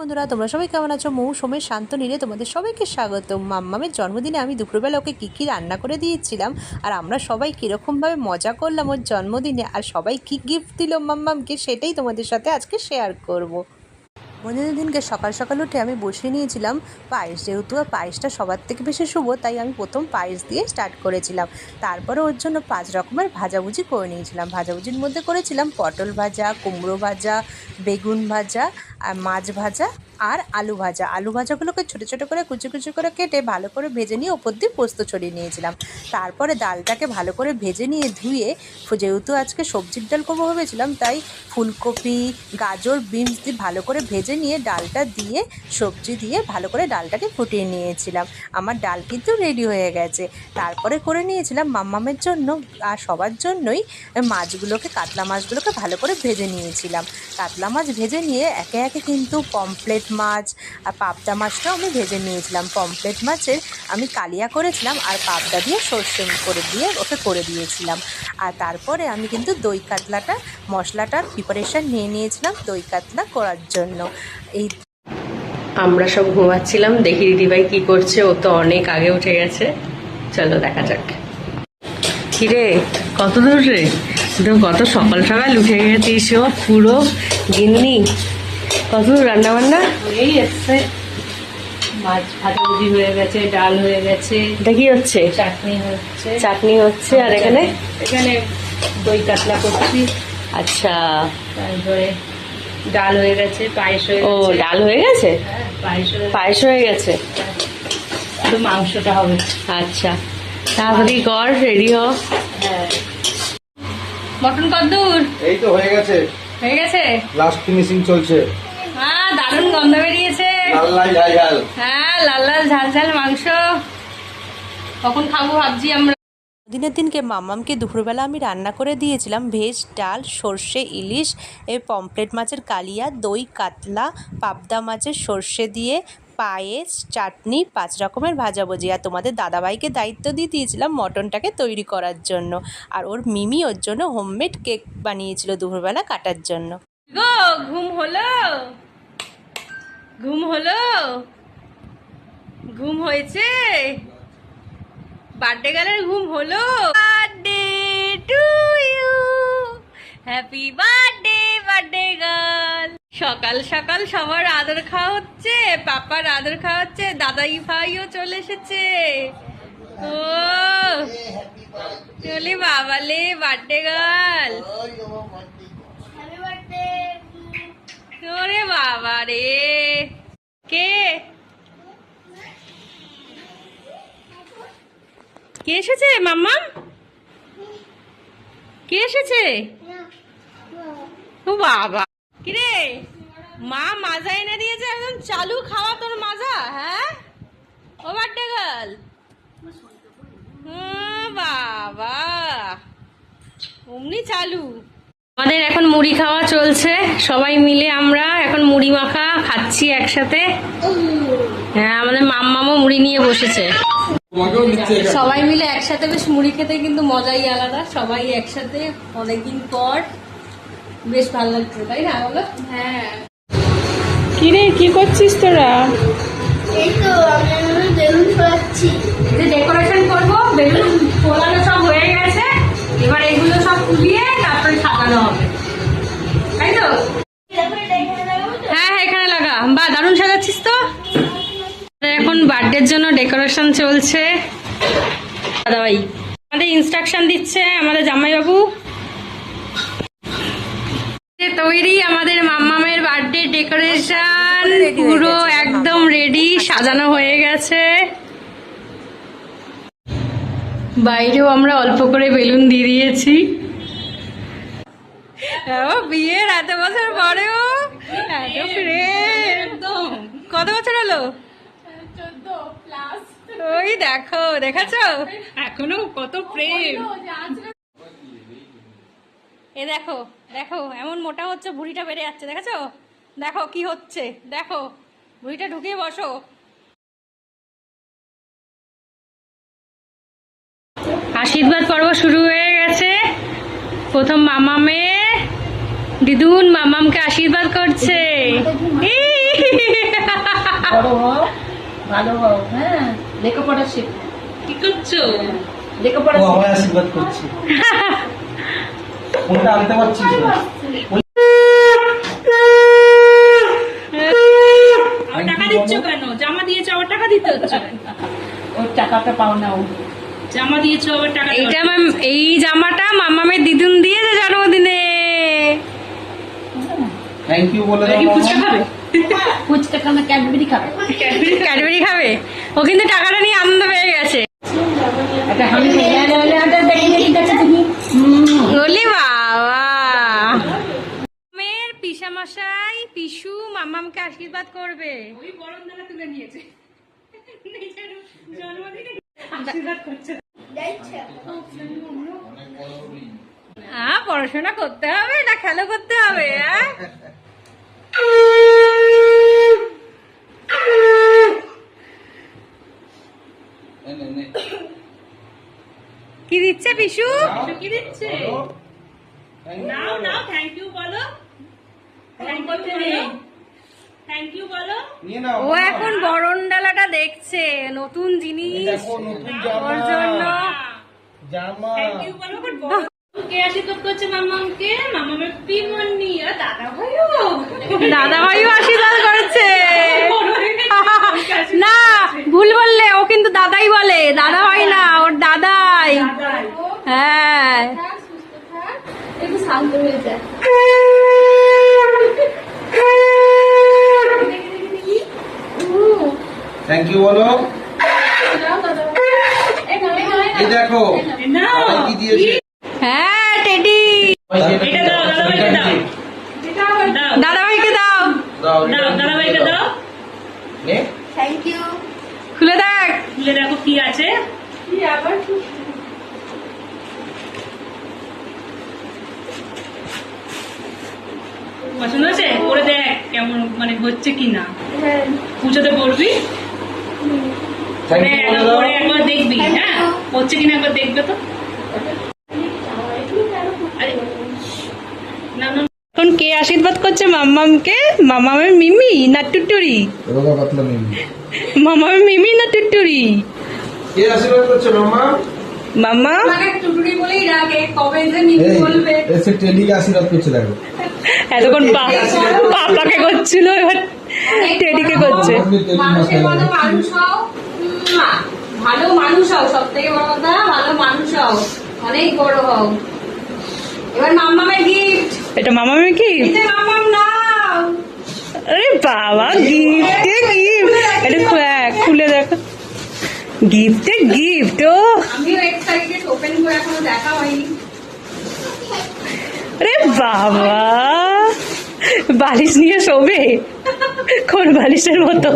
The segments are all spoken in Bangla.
বন্ধুরা, তোমরা সবাই কেমন আছো? মৌ সময় শান্ত নিলে তোমাদের সবাইকে স্বাগত মাম্মামের জন্মদিনে আমি দুপুরবেলা ওকে কী কী রান্না করে দিয়েছিলাম আর আমরা সবাই কীরকমভাবে মজা করলাম ওর জন্মদিনে। আর সবাই কী গিফট দিল মাম্মামকে সেটাই তোমাদের সাথে আজকে শেয়ার করব। মন্দিরের দিনকে সকাল সকাল উঠে আমি বসিয়ে নিয়েছিলাম পায়েস। যেহেতু পায়েসটা সবার থেকে বেশি শুভ, তাই আমি প্রথম পায়েস দিয়ে স্টার্ট করেছিলাম। তারপরে ওর জন্য পাঁচ রকমের ভাজাভুজি করে নিয়েছিলাম। ভাজাভুজির মধ্যে করেছিলাম পটল ভাজা, কুমড়ো ভাজা, বেগুন ভাজা আর মাছ ভাজা। আর আলু ভাজা। আলু ভাজাগুলোকে ছোটো ছোটো করে কুচি কুচি করে কেটে ভালো করে ভেজে নিয়ে ওপর দিয়ে পোস্ত ছড়িয়ে নিয়েছিলাম। তারপরে ডালটাকে ভালো করে ভেজে নিয়ে ধুয়ে যেহেতু আজকে সবজির ডাল করব ভেবেছিলাম, তাই ফুলকপি, গাজর, বিনস দিয়ে ভালো করে ভেজে নিয়ে ডালটা দিয়ে, সবজি দিয়ে ভালো করে ডালটাকে ফুটিয়ে নিয়েছিলাম। আমার ডাল কিন্তু রেডি হয়ে গেছে। তারপরে করে নিয়েছিলাম মাম্মামের জন্য আর সবার জন্যই মাছগুলোকে, কাতলা মাছগুলোকে ভালো করে ভেজে নিয়েছিলাম। কাতলা মাছ ভেজে নিয়ে একে একে কিন্তু পমপ্লেট মাছ আর পাবদা মাছটাও আমি ভেজে নিয়েছিলাম। পমপ্লেট মাছের আমি কালিয়া করেছিলাম আর পাবদা দিয়ে সর্ষে করে দিয়ে ওকে করে দিয়েছিলাম। আর তারপরে আমি কিন্তু দই কাতলাটা মশলাটার প্রিপারেশান নিয়ে নিয়েছিলাম দই কাতলা করার জন্য। এই আমরা সব ঘুমাচ্ছিলাম, দেখি দিদিভাই কি করছে, ও তো অনেক আগে উঠে গেছে। চলো দেখা যাক। কিরে, কত দূর রে? তো কত সকাল সকাল উঠে গেছিস পুরো গিন্নি। কত দূর রান্না বান্না এই এসছে। মাছ ভাজাভুজি হয়ে গেছে ডাল হয়ে গেছে এটা কি হচ্ছে? চাটনি হচ্ছে। চাটনি হচ্ছে আর এখানে? এখানে দই কাতলা করছি। আচ্ছা। তারপরে ডাল হয়ে গেছে পায়েস হয়ে ও ডাল হয়ে গেছে? হ্যাঁ, পায়েস হয়ে পায়েস হয়ে গেছে? শুধু মাংসটা হবে। আচ্ছা। তাড়াতাড়ি কর রেডি হ। হ্যাঁ। মটন কদ্দুর? এই তো হয়ে গেছে। হয়ে গেছে? লাস্ট ফিনিশিং চলছে। দারুণ গন্ধ বেরিয়েছে। লাল লাল ঝাল ঝাল। হ্যাঁ লাল লাল ঝাল ঝাল মাংস। কখন খাব ভাবছি আমরা। দিনের দিনকে মাম্মামকে দুপুরবেলা আমি রান্না করে দিয়েছিলাম ভেজ ডাল সর্ষে ইলিশ এ পমপ্লেট মাছের কালিয়া দই কাতলা পাবদা মাছের সর্ষে দিয়ে পায়েস চাটনি পাঁচ রকমের ভাজাভুজি। আর তোমাদের দাদাভাইকে দায়িত্ব দিয়ে দিয়েছিলাম মটনটাকে তৈরি করার জন্য। আর ওর মিমি ওর জন্য হোমমেড কেক বানিয়েছিল দুপুরবেলা কাটার জন্য। গো ঘুম হলো? ঘুম হলো? ঘুম হয়েছে? বার্থডে গালের ঘুম হলো? Birthday to you. Happy birthday birthday girl. সকাল সকাল সবার আদর খাওয়া হচ্ছে পাপার আদর খাওয়া হচ্ছে দাদাই ভাইও চলে এসেছে। ও চলে বাবালে বার্থডে গার্ল। ওরে বাবা রে। কে? কে এসেছে মাম্মা কে এসেছে? ও বাবা। কিরে? মা মাজা এনে দিয়েছে, একদম চালু খাওয়া তোর মাজা হ্যাঁ? ও বার্থডে গার্ল বাবা। অমনি চালু। আমাদের এখন মুড়ি খাওয়া চলছে। সবাই মিলে আমরা এখন মুড়ি মাখা খাচ্ছি একসাথে। হ্যাঁ আমাদের মাম্মামও মুড়ি নিয়ে বসেছে। সবাই মিলে একসাথে বেশ মুড়ি খেতে কিন্তু মজাই আলাদা। সবাই একসাথে অনেকদিন পর বেশ ভালো লাগছে তাই না বলো? হ্যাঁ। কিরে কি করছিস তোরা? এই তো আমি বেলুন ফোলাচ্ছি। যে ডেকোরেশন করব বেলুন ফোলানো সব হয়ে গেছে। এবার এগুলো ডেকোরেশন চলছে। দাদাভাই আমাদের ইনস্ট্রাকশন দিচ্ছে আমাদের জামাইবাবু। তৈরি আমাদের মাম্মামের বার্থডে ডেকোরেশন পুরো একদম রেডি সাজানো হয়ে গেছে। বাইরেও আমরা অল্প করে বেলুন দিয়ে দিয়েছি। বিয়ের এত বছর পরেও? এত একদম। কত বছর হলো? ওই দেখো দেখাছো? এখনও কত প্রেম। এ দেখো দেখো এমন মোটা হচ্ছে ভুঁড়িটা বেড়ে যাচ্ছে দেখেছ? দেখো কি হচ্ছে দেখো। ভুঁড়িটা ঢুকিয়ে বসো। আশীর্বাদ পর্ব শুরু হয়ে গেছে। প্রথম মামামে দিদুন মামামকে আশীর্বাদ করছে। ভালো হও হ্যাঁ। লেখাপড়া শেখ কি করছ? লেখাপড়া ও আমায় আশীর্বাদ করছি। ফোনটা আনতে পারছিস না? টাকা দিচ্ছ কেন? জামা দিয়েছ আবার টাকা দিতে হচ্ছে? ওর টাকাটা পাও না ও। জামা দিয়েছ আবার টাকা এইটা ম্যাম এই জামাটা মামামের দিদুন দিয়েছে জন্মদিনে। থ্যাংক ইউ বলে দাও ফুচকা খাবে? ফুচকা খাবে। ক্যাডবেরি খাবে? ক্যাডবেরি খাবে? ও কিন্তু টাকাটা নিয়ে আনন্দ পেয়ে গেছে। বলি বাবা। মেয়ের পিসামশাই পিসু মামামকে আশীর্বাদ করবে। ওই বরণ দানা তুলে নিয়েছে। জন্মদিনে আশীর্বাদ করছে। পড়াশোনা করতে হবে না খেলা করতে হবে হ্যাঁ নে, নে, নে। কি দিচ্ছে পিসু কি দিচ্ছে। নাও নাও থ্যাংক ইউ বলো। থ্যাংক ইউ বলো। থ্যাংক ইউ বলো। নিয়ে নাও ও এখন বরণ ডালাটা দেখছে নতুন জিনিস। দেখো নতুন জামা। ওর জন্য। জামা। থ্যাংক ইউ বলো বাট কে আশীর্বাদ করছে মামামকে। মামামের পিমনি আর দাদা ভাইও দাদা ভাইও আশীর্বাদ করেছে। না ভুল বললে ও কিন্তু দাদাই বলে। দাদা হ্যাঁ। একটু শান্ত হয়ে যায় থ্যাংক ইউ বলো এই দেখো কি দিয়েছে? হ্যাঁ টেডি। এটা দাও দাও দাও দাদা ভাইকে দাও দাও দাও দাদা ভাইকে দাও নে থ্যাংক ইউ খুলে দেখ খুলে দেখো কি আছে আবার পছন্দ হয়েছে পরে দেখ কেমন মানে হচ্ছে কি না হ্যাঁ। পুজোতে পড়বি? বলে একবার দেখবি হ্যাঁ? হচ্ছে কিনা একবার দেখবে তো? এখন কে আশীর্বাদ করছে? মাম্মামকে? মামামের মিমি না টুটুরি? মামামের মিমি। না টুটুরি? কে আশীর্বাদ করছে মামা মাম্মা? টুটুরি বলেই ডাকে কবে যে এই এসে টেডিকে আশীর্বাদ করছে দেখো। এতক্ষণ পা- পাপাকে করছিল এবার টেডিকে করছে। ভালো মানুষ হও সব থেকে বড় কথা ভালো মানুষ হও অনেক বড় হও। এবার গিফট এটা মামামের কি এটা মাম্মাম নাও। আরে বাবা গিফটে গিফট এটা খু- খুলে দেখো। গিফটে গিফট ও। আমিও এক্সাইটেড ওপেন করে এখনও দেখা হয়নি। আরে বাবা! বালিশ নিয়ে শোবে? কোন বালিশের মতো?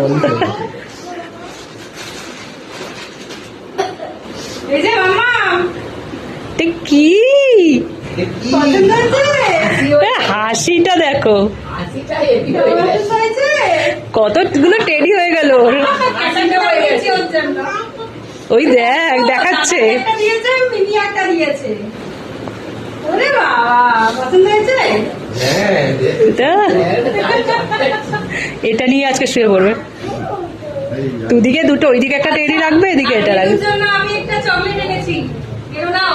এই যে মাম্মাম কি? হাসিটা দেখো। কতগুলো টেডি হয়ে গেল হয়ে ওই দেখ দেখাচ্ছে। দিয়েছে। ওরে বাবা পছন্দ হয়েছে? হ্যাঁ এটা? এটা নিয়ে আজকে শুয়ে পড়বে। দুদিকে দুটো ওইদিকে একটা টেডি রাখবে এদিকে এটা রাখবে। আমি একটা চকলেট এনেছি। কেউ নাও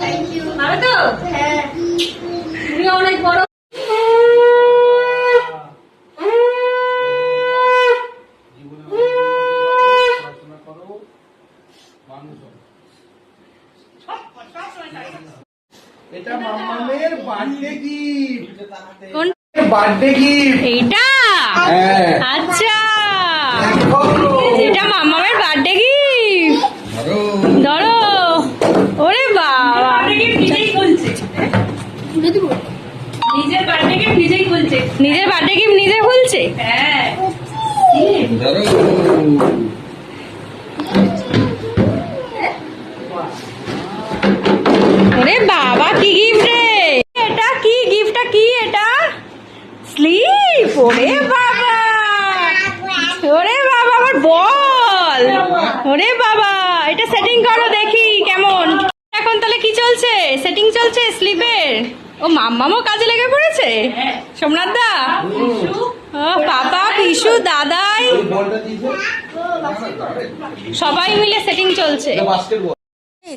থ্যাংক ইউ ভালো তো হ্যাঁ তুমি অনেক বড় এটা মামামের বার্থডে গিফট কোন বার্থডে গিফট? এইটা? হ্যাঁ। আচ্ছা। এটা মামামের বার্থডে গিফট। ধরো। ধরো। ওরে বাবা। নিজেই খুলছে। নিজের বার্থডে গিফট নিজেই খুলছে। নিজের বার্থডে গিফট নিজে খুলছে? হ্যাঁ। ধরো। ওরে বাবা কি গিফট রে এটা কি গিফটটা কি এটা স্লিপ ওরে বাবা! ওরে বাবা, আমার বল! ওরে বাবা, এটা সেটিং করো দেখি কেমন। এখন তাহলে কি চলছে? সেটিং চলছে স্লিপের? ও, মাম্মামও কাজে লেগে পড়েছে? সোমনাথ দা? পাপা, পিসু, দাদাই? সবাই মিলে সেটিং চলছে।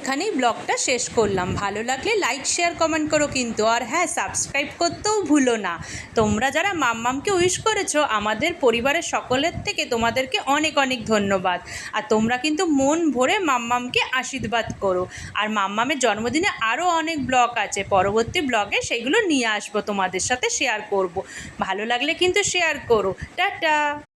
এখানেই ব্লগটা শেষ করলাম। ভালো লাগলে লাইক শেয়ার কমেন্ট করো কিন্তু। আর হ্যাঁ সাবস্ক্রাইব করতেও ভুলো না। তোমরা যারা মাম্মামকে উইশ করেছ, আমাদের পরিবারের সকলের থেকে তোমাদেরকে অনেক অনেক ধন্যবাদ। আর তোমরা কিন্তু মন ভরে মাম্মামকে আশীর্বাদ করো। আর মাম্মামের জন্মদিনে আরও অনেক ব্লগ আছে। পরবর্তী ব্লগে সেগুলো নিয়ে আসব তোমাদের সাথে শেয়ার করব। ভালো লাগলে কিন্তু শেয়ার করো। টাটা!